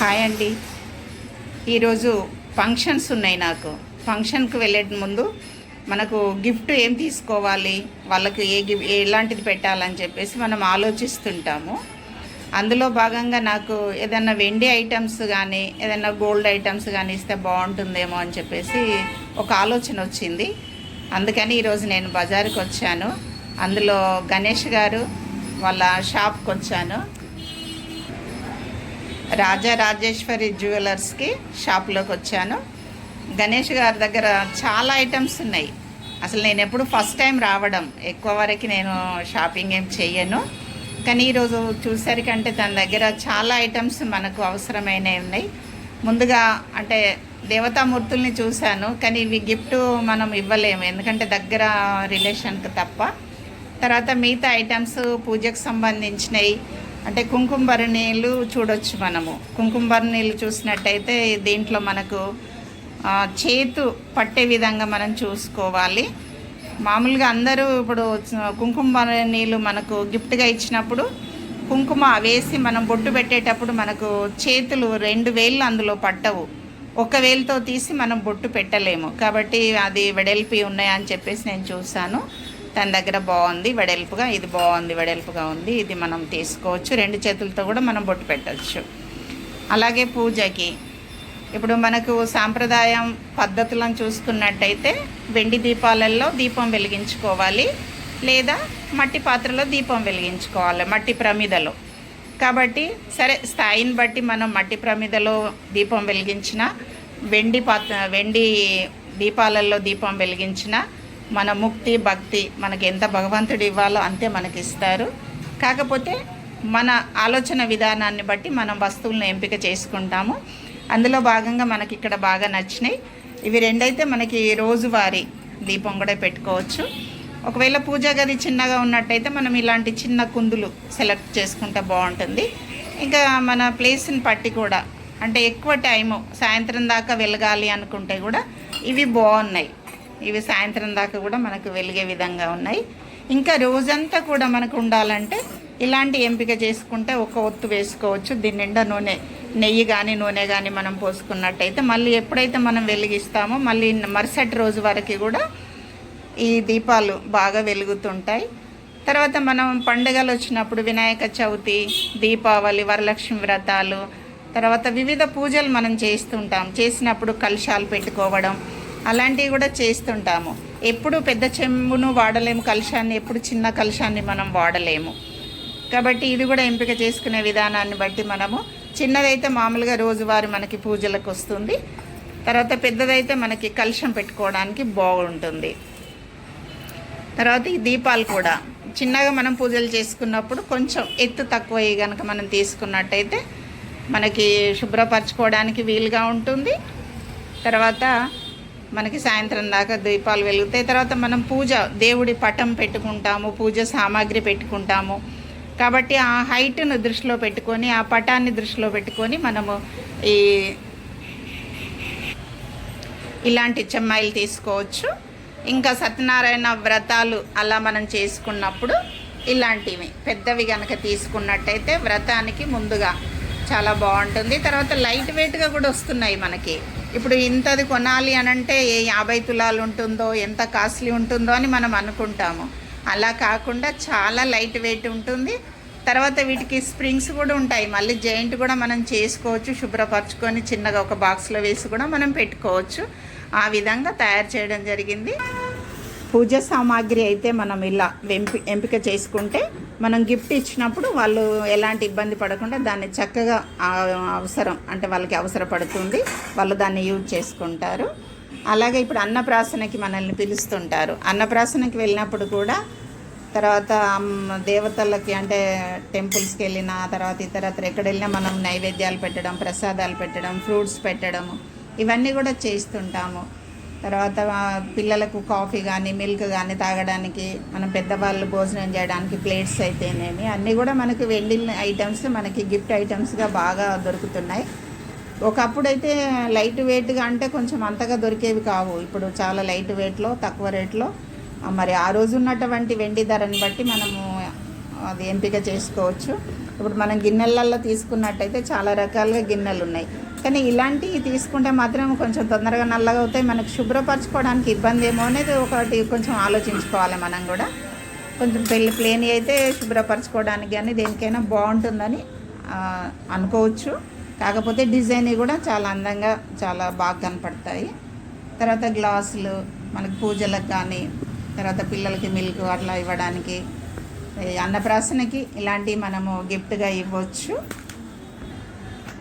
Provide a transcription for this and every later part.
Hi అండి. ఈరోజు functions ఉన్నాయి నాకు. ఫంక్షన్కి వెళ్ళే ముందు మనకు గిఫ్ట్ ఏం తీసుకోవాలి వాళ్ళకి ఏ గిఫ్ట్ ఎలాంటిది పెట్టాలని చెప్పేసి మనం ఆలోచిస్తుంటాము. అందులో భాగంగా నాకు ఏదైనా వెండి ఐటమ్స్ కానీ ఏదైనా గోల్డ్ ఐటమ్స్ కానీ ఇస్తే బాగుంటుందేమో అని చెప్పేసి ఒక ఆలోచన వచ్చింది. అందుకని ఈరోజు నేను బజారుకు వచ్చాను అందులో గణేష్ గారు వాళ్ళ షాప్కి వచ్చాను రాజా రాజేశ్వరి జ్యువెలర్స్కి షాప్లోకి వచ్చాను. గణేష్ గారి దగ్గర చాలా ఐటమ్స్ ఉన్నాయి. అసలు నేను ఎప్పుడు ఫస్ట్ టైం రావడం ఎక్కువ వరకు నేను షాపింగ్ ఏం చెయ్యను. కానీ ఈరోజు చూసరికంటే తన దగ్గర చాలా ఐటమ్స్ మనకు అవసరమైనవి ఉన్నాయి. ముందుగా అంటే దేవతామూర్తుల్ని చూశాను కానీ ఇవి గిఫ్ట్ మనం ఇవ్వలేము. ఎందుకంటే దగ్గర రిలేషన్కి తప్ప. తర్వాత మిగతా ఐటమ్స్ పూజకు సంబంధించినవి అంటే కుంకుమభరణీలు చూడొచ్చు మనము. కుంకుమభరణీలు చూసినట్టయితే దీంట్లో మనకు చేతు పట్టే విధంగా మనం చూసుకోవాలి. మామూలుగా అందరూ ఇప్పుడు కుంకుమభరణీలు మనకు గిఫ్ట్గా ఇచ్చినప్పుడు కుంకుమ వేసి మనం బొట్టు పెట్టేటప్పుడు మనకు చేతులు రెండు వేళ్ళు అందులో పట్టవు. ఒక వేలుతో తీసి మనం బొట్టు పెట్టలేము. కాబట్టి అది వెడల్పి ఉన్నాయని చెప్పేసి నేను చూశాను. తన దగ్గర బాగుంది వెడల్పుగా ఇది బాగుంది వెడల్పుగా ఉంది ఇది మనం తీసుకోవచ్చు. రెండు చేతులతో కూడా మనం బొట్టు పెట్టచ్చు. అలాగే పూజకి. ఇప్పుడు మనకు సాంప్రదాయం పద్ధతులను చూసుకున్నట్టయితే వెండి దీపాలలో దీపం వెలిగించుకోవాలి లేదా మట్టి పాత్రలో దీపం వెలిగించుకోవాలి మట్టి ప్రమిదలో. కాబట్టి సరే స్థాయిని బట్టి మనం మట్టి ప్రమిదలో దీపం వెలిగించిన వెండి పాత్ర వెండి దీపాలలో దీపం వెలిగించిన మన ముక్తి భక్తి మనకి ఎంత భగవంతుడు ఇవ్వాలో అంతే మనకి ఇస్తారు కాకపోతే మన ఆలోచన విధానాన్ని బట్టి మనం వస్తువులను ఎంపిక చేసుకుంటాము. అందులో భాగంగా మనకి ఇక్కడ బాగా నచ్చినాయి. ఇవి రెండైతే మనకి రోజువారీ దీపం కూడా పెట్టుకోవచ్చు. ఒకవేళ పూజా గది చిన్నగా ఉన్నట్టయితే మనం ఇలాంటి చిన్న కుందులు సెలెక్ట్ చేసుకుంటే బాగుంటుంది. ఇంకా మన ప్లేస్ని పట్టి కూడా అంటే ఎక్కువ టైము సాయంత్రం దాకా వెలగాలి అనుకుంటే కూడా ఇవి బాగున్నాయి. ఇవి సాయంత్రం దాకా కూడా మనకు వెలిగే విధంగా ఉన్నాయి. ఇంకా రోజంతా కూడా మనకు ఉండాలంటే ఇలాంటి ఎంపిక చేసుకుంటే ఒక ఒత్తు వేసుకోవచ్చు. దీని నిండా నూనె నెయ్యి కానీ నూనె కానీ మనం పోసుకున్నట్టయితే మళ్ళీ ఎప్పుడైతే మనం వెలిగిస్తామో మళ్ళీ మరుసటి రోజు వరకు కూడా ఈ దీపాలు బాగా వెలుగుతుంటాయి. తర్వాత మనం పండుగలు వచ్చినప్పుడు వినాయక చవితి దీపావళి వరలక్ష్మి వ్రతాలు తర్వాత వివిధ పూజలు మనం చేస్తుంటాం. చేసినప్పుడు కలశాలు పెట్టుకోవడం అలాంటివి కూడా చేస్తుంటాము. ఎప్పుడు పెద్ద చెంబును వాడలేము కలశాన్ని ఎప్పుడు చిన్న కలశాన్ని మనం వాడలేము. కాబట్టి ఇది కూడా ఎంపిక చేసుకునే విధానాన్ని బట్టి మనము చిన్నదైతే మామూలుగా రోజువారీ మనకి పూజలకు వస్తుంది. తర్వాత పెద్దదైతే మనకి కలుషం పెట్టుకోవడానికి బాగుంటుంది. తర్వాత ఈ దీపాలు కూడా. చిన్నగా మనం పూజలు చేసుకున్నప్పుడు కొంచెం ఎత్తు తక్కువ కనుక మనం తీసుకున్నట్టయితే మనకి శుభ్రపరచుకోవడానికి వీలుగా ఉంటుంది. తర్వాత మనకి సాయంత్రం దాకా దీపాలు వెలుగుతాయి. తర్వాత మనం పూజ దేవుడి పటం పెట్టుకుంటాము పూజ సామాగ్రి పెట్టుకుంటాము. కాబట్టి ఆ హైట్ను దృష్టిలో పెట్టుకొని ఆ పటాన్ని దృష్టిలో పెట్టుకొని మనము ఈ ఇలాంటి చెమ్మాయిలు తీసుకోవచ్చు. ఇంకా సత్యనారాయణ వ్రతాలు అలా మనం చేసుకున్నప్పుడు ఇలాంటివి. పెద్దవి కనుక తీసుకున్నట్టయితే వ్రతానికి ముందుగా చాలా బాగుంటుంది. తర్వాత లైట్ వెయిట్గా కూడా వస్తున్నాయి మనకి. ఇప్పుడు ఇంతది కొనాలి అని అంటే ఏ యాభై తులాలు ఉంటుందో ఎంత కాస్ట్లీ ఉంటుందో అని మనం అనుకుంటాము. అలా కాకుండా చాలా లైట్ వెయిట్ ఉంటుంది. తర్వాత వీటికి స్ప్రింగ్స్ కూడా ఉంటాయి. మళ్ళీ జాయింట్ కూడా మనం చేసుకోవచ్చు. శుభ్రపరచుకొని చిన్నగా ఒక బాక్స్లో వేసి కూడా మనం పెట్టుకోవచ్చు. ఆ విధంగా తయారు చేయడం జరిగింది. పూజ సామాగ్రి అయితే మనం ఇలా ఎంపిక చేసుకుంటే మనం గిఫ్ట్ ఇచ్చినప్పుడు వాళ్ళు ఎలాంటి ఇబ్బంది పడకుండా దాన్ని చక్కగా అవసరం అంటే వాళ్ళకి అవసరపడుతుంది వాళ్ళు దాన్ని యూజ్ చేసుకుంటారు. అలాగే ఇప్పుడు అన్నప్రాసనకి మనల్ని పిలుస్తుంటారు. అన్నప్రాసనకి వెళ్ళినప్పుడు కూడా తర్వాత దేవతలకి అంటే టెంపుల్స్కి వెళ్ళిన తర్వాత ఇతరత్ర ఎక్కడ వెళ్ళినా మనం నైవేద్యాలు పెట్టడం ప్రసాదాలు పెట్టడం ఫ్రూట్స్ పెట్టడం ఇవన్నీ కూడా చేస్తుంటాము. తర్వాత పిల్లలకు కాఫీ కానీ మిల్క్ కానీ తాగడానికి మనం పెద్దవాళ్ళు భోజనం చేయడానికి ప్లేట్స్ అయితేనేమి అన్నీ కూడా మనకి వెండి ఐటమ్స్ మనకి గిఫ్ట్ ఐటమ్స్గా బాగా దొరుకుతున్నాయి. ఒకప్పుడైతే లైట్ వెయిట్గా అంటే కొంచెం అంతగా దొరికేవి కావు. ఇప్పుడు చాలా లైట్ వెయిట్లో తక్కువ రేట్లో. మరి ఆ రోజు ఉన్నటువంటి వెండి ధరని బట్టి మనము అది ఎంపిక చేసుకోవచ్చు. ఇప్పుడు మనం గిన్నెలల్లో తీసుకున్నట్టయితే చాలా రకాలుగా గిన్నెలు ఉన్నాయి. కానీ ఇలాంటివి తీసుకుంటే మాత్రం కొంచెం తొందరగా నల్లగా అవుతాయి. మనకు శుభ్రపరచుకోవడానికి ఇబ్బంది ఏమో అనేది ఒకటి కొంచెం ఆలోచించుకోవాలి మనం కూడా. కొంచెం పెళ్ళి ప్లేన్ అయితే శుభ్రపరచుకోవడానికి కానీ దేనికైనా బాగుంటుందని అనుకోవచ్చు. కాకపోతే డిజైన్ కూడా చాలా అందంగా చాలా బాగా కనపడతాయి. తర్వాత గ్లాసులు మనకి పూజలకు కానీ తర్వాత పిల్లలకి మిల్క్ అట్లా ఇవ్వడానికి అన్నప్రాసనకి ఇలాంటివి మనము గిఫ్ట్గా ఇవ్వచ్చు.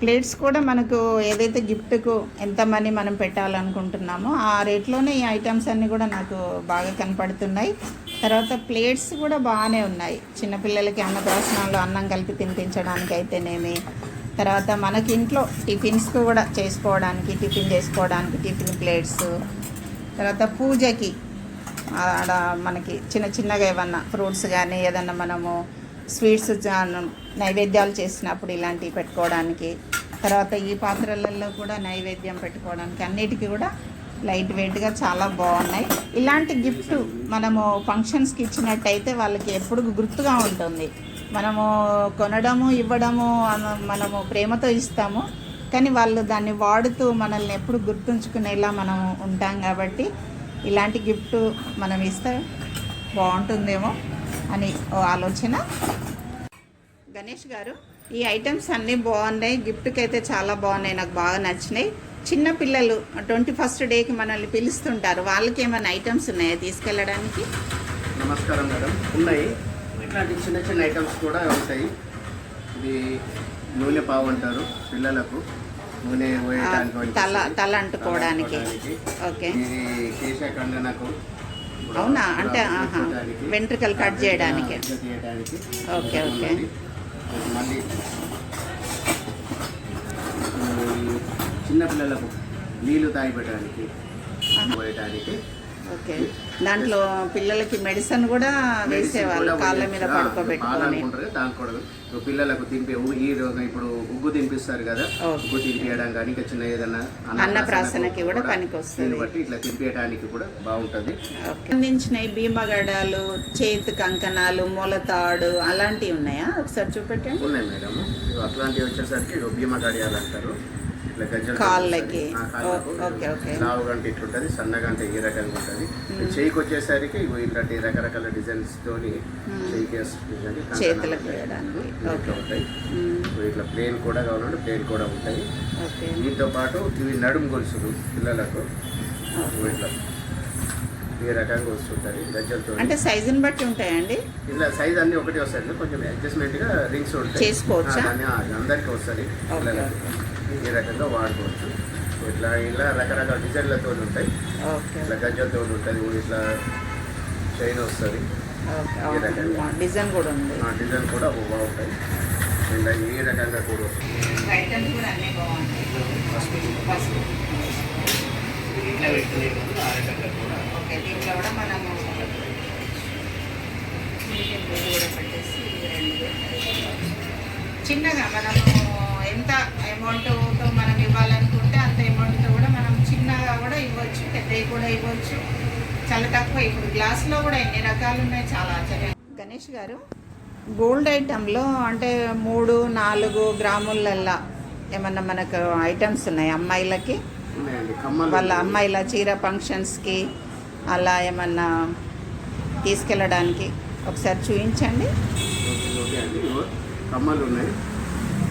ప్లేట్స్ కూడా మనకు ఏదైతే గిఫ్ట్కు ఎంత మనీ మనం పెట్టాలనుకుంటున్నామో ఆ రేట్లోనే ఈ ఐటమ్స్ అన్నీ కూడా నాకు బాగా కనపడుతున్నాయి. తర్వాత ప్లేట్స్ కూడా బాగానే ఉన్నాయి. చిన్నపిల్లలకి అన్నప్రాసనాల్లో అన్నం కలిపి తినిపించడానికి అయితేనేమి తర్వాత మనకి ఇంట్లో టిఫిన్స్ కూడా చేసుకోవడానికి టిఫిన్ చేసుకోవడానికి టిఫిన్ ప్లేట్స్ తర్వాత పూజకి ఆడ మనకి చిన్న చిన్నగా ఏమన్నా ఫ్రూట్స్ కానీ ఏదన్నా మనము స్వీట్స్ నైవేద్యాలు చేసినప్పుడు ఇలాంటివి పెట్టుకోవడానికి తర్వాత ఈ పాత్రలలో కూడా నైవేద్యం పెట్టుకోవడానికి అన్నిటికీ కూడా లైట్ వెయిట్గా చాలా బాగున్నాయి. ఇలాంటి గిఫ్ట్ మనము ఫంక్షన్స్కి ఇచ్చినట్టయితే వాళ్ళకి ఎప్పుడు గుర్తుగా ఉంటుంది. మనము కొనడము ఇవ్వడము మనము ప్రేమతో ఇస్తాము. కానీ వాళ్ళు దాన్ని వాడుతూ మనల్ని ఎప్పుడు గుర్తుంచుకునేలా మనం ఉంటాం కాబట్టి ఇలాంటి గిఫ్ట్ మనం ఇస్తే బాగుంటుందేమో అని ఓ ఆలోచన. గణేష్ గారు ఈ ఐటమ్స్ అన్నీ బాగున్నాయి గిఫ్ట్కి అయితే చాలా బాగున్నాయి నాకు బాగా నచ్చినాయి. చిన్న పిల్లలు ట్వంటీ ఫస్ట్ డేకి మనల్ని పిలుస్తుంటారు. వాళ్ళకి ఏమైనా ఐటమ్స్ ఉన్నాయా తీసుకెళ్ళడానికి? నమస్కారం మేడం. ఉన్నాయి. ఇట్లాంటి చిన్న చిన్న ఐటమ్స్ కూడా ఉంటాయి. ఇది నూనె పావు అంటారు పిల్లలకు. నూనె పోయడానికి తల. తల అంటుకోవడానికి. ఓకే ఇది అవునా? అంటే. వెంట్రుకలు కట్ చేయడానికి. Okay, okay. మళ్ళీ ఈ చిన్న పిల్లలకు నీళ్ళు తాగిపెట్టడానికి. పోయడానికి ఓకే. దాంట్లో పిల్లలకి మెడిసిన్ కూడా వేసేవాళ్ళు కాళ్ళ మీద పడుకోబెట్టుకొని. దానికి కూడా. పిల్లలకు ఉ- ఈ ఇప్పుడు ఉగ్గు తినిపిస్తారు కదా. ఉగ్గు తినిపించడం కానీ ఇంకా చిన్న ఏదైనా అన్నప్రాసనకి కూడా పనికొస్తది. దీన్ని బట్టి ఇట్లా తినిపించడానికి కూడా బాగుంటది. అందించిన భీమగడాలు చేతి కంకణాలు మొలతాడు అలాంటివి ఉన్నాయా? ఒకసారి చూపెట్టండి. ఉన్నాయి మేడం. అట్లాంటివి వచ్చేసరికి ఇవి భీమా గడియాలు అంటారు. కాళ్ళకి. ఆ, కాళ్ళకు. ఓ- ఓకే, ఓకే. లావు గంట ఇట్లుంటది సన్నగా అంటే ఈ రకంగా ఉంటుంది. చేయికి వచ్చేసరికి ఇట్లాంటి రకరకాల డిజైన్స్ తోని చేయికి చేతులకు. ఇట్లా. ఉంటాయి. ఇట్లా ప్లేన్ కూడా కావాలంటే ప్లేన్ కూడా ఉంటాయి. దీంతో పాటు ఇవి నడుము గొలుసులు పిల్లలకు. ఇట్లా ఈ రకంగా వస్తుంటాయి గజ్జలతో అంటే సైజుని బట్టి ఉంటాయండి. ఇట్లా సైజ్ అన్ని ఒకటి వస్తాయి కొంచెం అడ్జస్ట్మెంట్గా రింగ్స్ ఉంటాయి. చేసుకోవచ్చా? అందరికీ వస్తుంది. ఈ రకంగా వాడుకోవచ్చు. ఇట్లా ఇలా రకరకాల డిజైన్లతో ఉంటాయి. ఓకే. ఇట్లా గజ్జలతో ఉంటుంది ఇట్లా చైన్ వస్తుంది. డిజైన్ కూడా ఉంది. ఆ డిజైన్ కూడా బాగుంటాయి. ఇలా ఈ రకంగా కూడా వస్తుంది ఐటమ్స్ కూడా అన్నీ బాగుంటాయి ఫస్ట్ ఇట్లా పెట్టుకునే ఆ రకంగా కూడా. ఓకే దీంట్లో కూడా మనము పెట్టేసి. చిన్నగా మనము ఎంత అమౌంట్తో మనం ఇవ్వాలనుకుంటే అంత అమౌంట్తో కూడా మనం చిన్నగా కూడా ఇవ్వచ్చు పెద్దవి కూడా ఇవ్వచ్చు చాలా తక్కువ ఇప్పుడు గ్లాస్లో కూడా ఎన్ని రకాలు ఉన్నాయి చాలా ఆశ్చర్యం. గణేష్ గారు గోల్డ్ ఐటెంలో అంటే మూడు నాలుగు గ్రాములల్లా ఏమన్నా మనకు ఐటమ్స్ ఉన్నాయి? అమ్మాయిలకి? వాళ్ళ అమ్మాయిల చీర ఫంక్షన్స్కి అలా ఏమన్నా తీసుకెళ్ళడానికి ఒకసారి చూపించండి కమ్మలు ఉన్నాయి.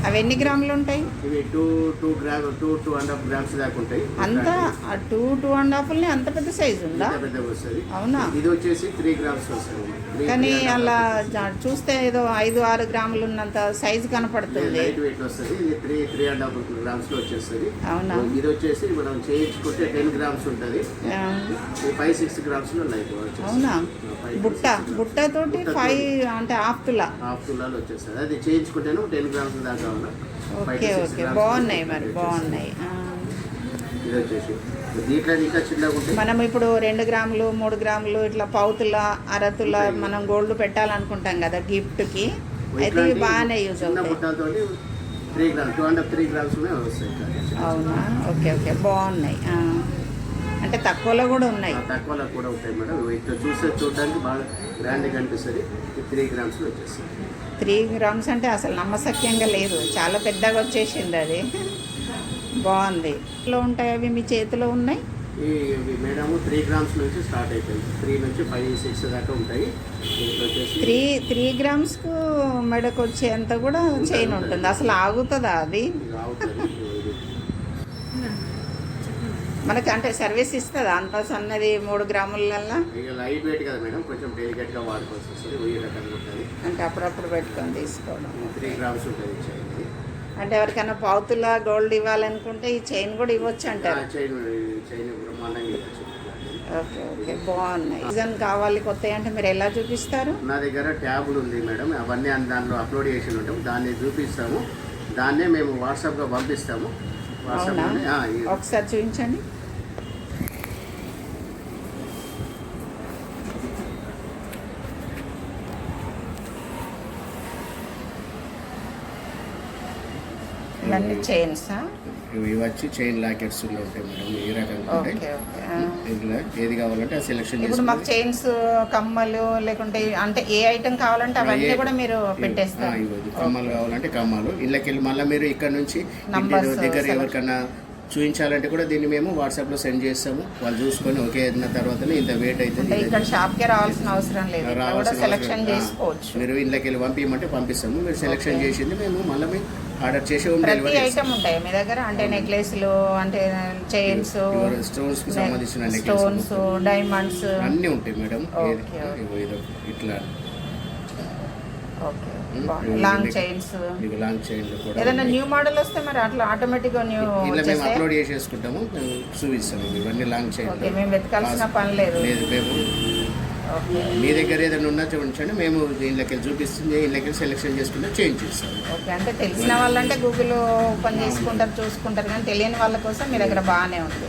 అవి ఎన్ని గ్రాములు ఉంటాయి? ఇవి two two gram two two and half grams దాకా ఉంటాయి. అంత ఆ టూ టూ అండ్ హాఫ్ని అంత పెద్ద సైజు ఉందా? పెద్ద వస్తుంది. అవునా? ఇది వచ్చేసి త్రీ గ్రామ్స్ వస్తుంది. కానీ అలా చూస్తే ఏదో ఐదు ఆరు గ్రాములు ఉన్నంత సైజు కనపడుతుంది. లైట్ వెయిట్ వస్తుంది. ఇది త్రీ త్రీ అండ్ హాఫ్ గ్రామ్స్లో వచ్చేస్తుంది. అవునా? ఇది వచ్చేసి మనం చేయించుకుంటే టెన్ గ్రామ్స్ ఉంటుంది. ఫైవ్ సిక్స్ గ్రామ్స్లో లైట్ అవునా? బుట్ట. బుట్టతోటి. ఫైవ్ అంటే హాఫ్ తులా? హాఫ్ తులాలు వచ్చేస్తుంది. అది చేయించుకుంటేనే టెన్ గ్రామ్స్ దాకా Five ఓకే. ఓకే బాగున్నాయి మరి. బాగున్నాయి. ఇది వచ్చేసి దీంట్లో ఇంకా చిన్నగా ఉంటాయి మనం ఇప్పుడు రెండు గ్రాములు మూడు గ్రాములు ఇట్లా పౌతుల అరతుల మనం గోల్డ్ పెట్టాలనుకుంటాం కదా గిఫ్ట్కి. అయితే ఇవి ఇట్లాంటి బాగానే యూజ్ అవుతాయి. బుట్టలతోటి three grams two and three grams వస్తాయి ఇట్లా. అవునా? Okay okay. బాగున్నాయి. అంటే తక్కువలో కూడా ఉన్నాయి. తక్కువలో కూడా ఉంటాయి మేడం. ఇక్కడ చూస్తే చూడడానికి బాగా గ్రాండ్గా కనిపిస్తుంది ఇది త్రీ గ్రామ్స్లో వచ్చేస్తుంది త్రీ గ్రామ్స్ అంటే అసలు నమ్మశక్యంగా లేదు. చాలా పెద్దగా వచ్చేసింది అది. బాగుంది. లో ఉంటాయి అవి మీ చేతిలో ఉన్నాయి? మేడము త్రీ గ్రామ్స్ నుంచి స్టార్ట్ అవుతాయి త్రీ నుంచి ఫైవ్ సిక్స్ దాకా ఉంటాయి. త్రీ త్రీ గ్రామ్స్కు మెడకు వచ్చేంత కూడా చైన్ ఉంటుంది. అసలు ఆగుతుందా అది? మనకి అంటే సర్వీస్ ఇస్తుందా? అంత సన్నది మూడు గ్రాములల్లా? లైట్ వెయిట్ కదా మేడం. కొంచెం డెలికేట్గా వాడుకోవాల్సి వస్తుంది. అంటే అప్పుడప్పుడు పెట్టుకొని తీసుకోవడం. త్రీ గ్రామ్స్ ఉంటుంది అంటే ఎవరికైనా పావుతుల గోల్డ్ ఇవ్వాలనుకుంటే ఈ చైన్ కూడా ఇవ్వచ్చు అంటారు. ఓకే ఓకే బాగున్నాయి. డిజైన్ కావాలి కొత్త అంటే మీరు ఎలా చూపిస్తారు? నా దగ్గర ట్యాబులు ఉంది మేడం. అవన్నీ దాంట్లో అప్లోడ్ చేసి ఉంటాం. దాన్ని చూపిస్తాము. దాన్నే మేము వాట్సాప్గా పంపిస్తాము. ఈ- ఒకసారి చూపించండి. ఇవన్నీ చైన్సా ఇవి వచ్చి చైన్ లాకెట్స్ ఉంటాయి మేడం ఈ రకంగా. ఇందులో ఏది కావాలంటే ఆ సెలెక్షన్ ఇప్పుడు మాకు చైన్స్ కమ్మలు లేకుంటే అంటే ఏ ఐటెం కావాలంటే అవన్నీ కూడా మీరు పెట్టేస్తారు. కమ్మలు కావాలంటే కమ్మలు. ఇళ్ళకి వెళ్ళి మళ్ళీ మీరు ఇక్కడ నుంచి దగ్గర. ఎవరికన్నా చూపించాలంటే కూడా దీన్ని మేము వాట్సాప్లో సెండ్ చేస్తాము. వాళ్ళు చూసుకొని ఓకే అయిన తర్వాతనే ఇంత వెయిట్ అవుతుంది ఇక్కడ షాప్కే రావాల్సిన అవసరం లేదు. రావాల్సిన సెలెక్షన్ చేసుకోవచ్చు. మీరు ఇళ్ళకి వెళ్ళి పంపించమంటే పంపిస్తాము. మీరు సెలెక్షన్. చేసింది మేము మళ్ళీ ఆర్డర్ చేసి ప్రతి ఐటమ్ ఉంటాయి. మీ దగ్గర అంటే నెక్లెస్లు అంటే చైన్స్ స్టోన్స్కి సంబంధించిన స్టోన్స్ డైమండ్స్ అన్నీ ఉంటాయి మేడం. ఇట్లా. Okay. Long chains long chain కూడా ఏదైనా. న్యూ మోడల్ వస్తే మరి అట్లా ఆటోమేటిక్గా న్యూ ఇలా మేము అప్లోడ్ చేసేసుకుంటాము. చూపిస్తాము ఇవన్నీ లాంగ్ చైన్ ఓకే మేము వెతకాల్సిన పని లేదు. లేదు మేము మీ దగ్గర ఏదైనా ఉన్నా చూపించండి మేము దీనిలోకి చూపిస్తుంది దీనిలోకి సెలెక్షన్ చేసుకుంటే చేంజ్ చేస్తాము. ఓకే అంటే తెలిసిన వాళ్ళంటే గూగుల్ ఓపెన్ చేసుకుంటారు చూసుకుంటారు కానీ తెలియని వాళ్ళ కోసం మీ దగ్గర బాగానే ఉంది.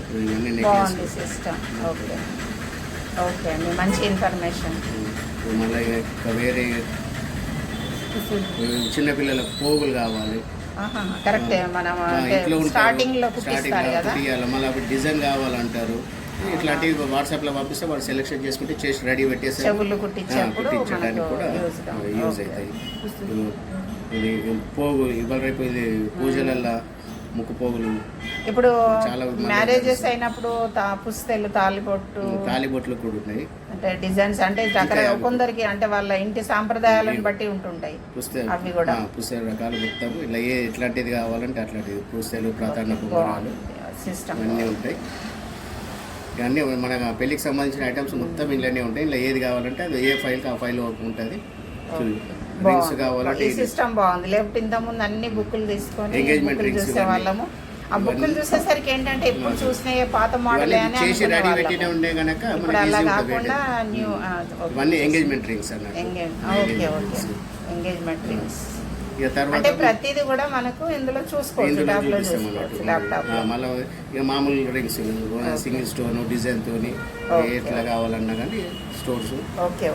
బాగుంది సిస్టమ్ ఓకే. ఓకే అండి మంచి ఇన్ఫర్మేషన్ మళ్ళీ వేరే చిన్నపిల్లలకు పోగులు కావాలి. కరెక్టే మనం. స్టార్టింగ్లో కుట్టిస్తారు కదా. మళ్ళీ డిజైన్ కావాలంటారు. ఇట్లాంటివి వాట్సాప్లో పంపిస్తే వాళ్ళు సెలెక్షన్ చేసుకుంటే చేసి రెడీ పెట్టేసి కుట్టించడానికి కూడా యూజ్ అవుతాయి. ఇది పోగు ఇవాళ రేపు ఇది పూజలల్లో ముక్కు పోగులు. ఇప్పుడు మ్యారేజెస్. అయినప్పుడు పుస్తెలు తాలిబొట్టు తాలిబొట్లు కూడా ఉన్నాయి. అంటే డిజైన్స్ అంటే రకరకాల కొందరికి అంటే వాళ్ళ ఇంటి సాంప్రదాయాలను బట్టి ఉంటుంటాయి. పుస్తకాలు అవి కూడా. పుస్తకాలు రకాలు మొత్తం ఇలా ఏ ఎట్లాంటిది కావాలంటే అట్లాంటిది. పుస్తకాలు ప్రాధాన్య సిస్టమ్ ఇవన్నీ ఉంటాయి. ఇవన్నీ మన పెళ్ళికి సంబంధించిన ఐటమ్స్ మొత్తం ఇంట్లోనే ఉంటాయి. ఇలా ఏది కావాలంటే అది ఏ ఫైల్కి ఆ ఫైల్ ఉంటుంది. రింగ్స్ కావాలంటే ఈ. సిస్టమ్ బాగుంది. లేకపోతే ఇంత ముందు అన్ని బుక్కులు తీసుకొని చూసే ఇవన్నీ. వాళ్ళము ఆ బుక్కులు చూసేసరికి ఏంటంటే ఎప్పుడు చూసిన పాత మోడల్ అని చేసి రెడీ పెట్టినే ఉండే కనుక ఇప్పుడు అలా కాకుండా. న్యూ ఇవన్నీ ఎంగేజ్మెంట్ రింగ్స్ అన్నట్టు. Okay okay. ఎంగేజ్మెంట్ రింగ్స్ ఇక తర్వాత అంటే ప్రతిదీ కూడా మనకు ఇందులో చూసుకోవచ్చు ఇందులో ల్యాప్లో చూపిస్తాం చూసుకోవచ్చు ల్యాప్టాప్ మళ్ళీ ఇక మామూలు రింగ్స్ సింగిల్ స్టోన్ డిజైన్ తోని. ఎట్లా కావాలన్నా కానీ స్టోర్స్. ఓకే.